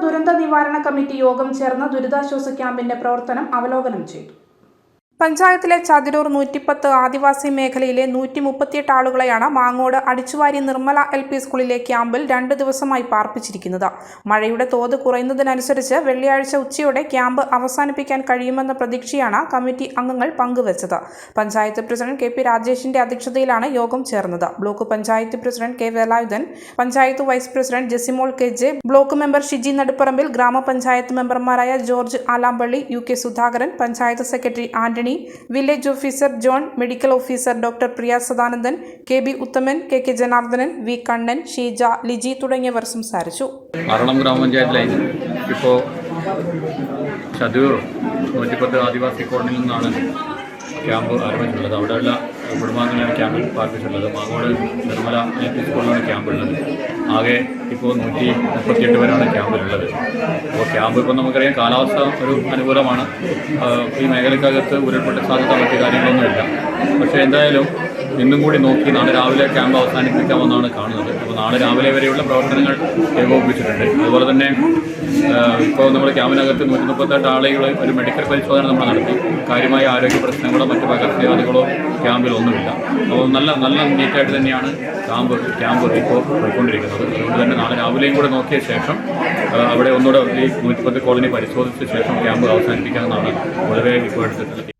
ദുരന്ത നിവാരണ കമ്മിറ്റി യോഗം ചേർന്ന് ദുരിതാശ്വാസ ക്യാമ്പിന്റെ പ്രവർത്തനം അവലോകനം ചെയ്തു പഞ്ചായത്തിലെ ചതിരൂർ നൂറ്റിപ്പത്ത് ആദിവാസി മേഖലയിലെ നൂറ്റി മുപ്പത്തിയെട്ട് ആളുകളെയാണ് മാങ്ങോട് അടിച്ചുവാരി നിർമ്മല എൽ പി സ്കൂളിലെ ക്യാമ്പിൽ രണ്ട് ദിവസമായി പാർപ്പിച്ചിരിക്കുന്നത്. മഴയുടെ തോത് കുറയുന്നതിനനുസരിച്ച് വെള്ളിയാഴ്ച ഉച്ചയോടെ ക്യാമ്പ് അവസാനിപ്പിക്കാൻ കഴിയുമെന്ന പ്രതീക്ഷയാണ് കമ്മിറ്റി അംഗങ്ങൾ പങ്കുവച്ചത്. പഞ്ചായത്ത് പ്രസിഡന്റ് കെ പി രാജേഷിന്റെ അധ്യക്ഷതയിലാണ് യോഗം ചേർന്നത്. Block panchayat president K Velayudhan panchayat vice president Jessymol K J block member Shiji Naduparambil gramapanchayat മെമ്പർമാരായ George Alampally U K Sudhakaran panchayat secretary Antony village officer John medical officer doctor Priya Sadanandan K B Uthaman K K Janardhanan V Kannan Sheeja Liji തുടങ്ങിയവർ സംസാരിച്ചു. ആറളം ഇപ്പോൾ ചതൂർ നൂറ്റിപ്പത്ത് ആദിവാസി കോളനിയിൽ നിന്നാണ് camp ആരംഭിച്ചിട്ടുള്ളത്. അവിടെയുള്ള കുടുംബാംഗങ്ങളാണ് ക്യാമ്പിൽ പാർപ്പിച്ചിട്ടുള്ളത്. മാങ്ങോട് നിർമ്മല എൽ പി സ്കൂളിലാണ് ക്യാമ്പുള്ളത്. ആകെ ഇപ്പോൾ നൂറ്റി മുപ്പത്തിയെട്ട് പേരാണ് ക്യാമ്പിലുള്ളത്. അപ്പോൾ ക്യാമ്പ് ഇപ്പോൾ നമുക്കറിയാം കാലാവസ്ഥ ഒരു അനുകൂലമാണ്. ഈ മേഖലക്കകത്ത് ഉരുൾപൊട്ടൽ സാധ്യത മറ്റു കാര്യങ്ങളൊന്നുമില്ല. പക്ഷേ എന്തായാലും ഇന്നും കൂടി നോക്കി നാളെ രാവിലെ ക്യാമ്പ് അവസാനിപ്പിക്കാമെന്നാണ് കാണുന്നത്. അപ്പോൾ നാളെ രാവിലെ വരെയുള്ള പ്രവർത്തനങ്ങൾ ഏകോപിപ്പിച്ചിട്ടുണ്ട്. അതുപോലെ തന്നെ ഇപ്പോൾ നമ്മൾ ക്യാമ്പിനകത്ത് നൂറ്റി മുപ്പത്തെട്ട് ആളുകൾ ഒരു മെഡിക്കൽ പരിശോധന നമ്മൾ നടത്തി. കാര്യമായ ആരോഗ്യ പ്രശ്നങ്ങളോ മറ്റു പകർച്ചവ്യാധികളോ ക്യാമ്പിലൊന്നുമില്ല അപ്പോൾ നല്ല നല്ല നീറ്റായിട്ട് തന്നെയാണ് ക്യാമ്പ് ക്യാമ്പ് ഇപ്പോൾ പോയിക്കൊണ്ടിരിക്കുന്നത്. അതുകൊണ്ട് തന്നെ നാളെ രാവിലെയും കൂടെ നോക്കിയ ശേഷം അവിടെ ഒന്നുകൂടെ ഈ നൂറ്റിപ്പത്ത് കോളനി പരിശോധിച്ച ശേഷം ക്യാമ്പ് അവസാനിപ്പിക്കാമെന്നാണ് വളരെ ഇപ്പോൾ എടുത്തിട്ടുള്ളത്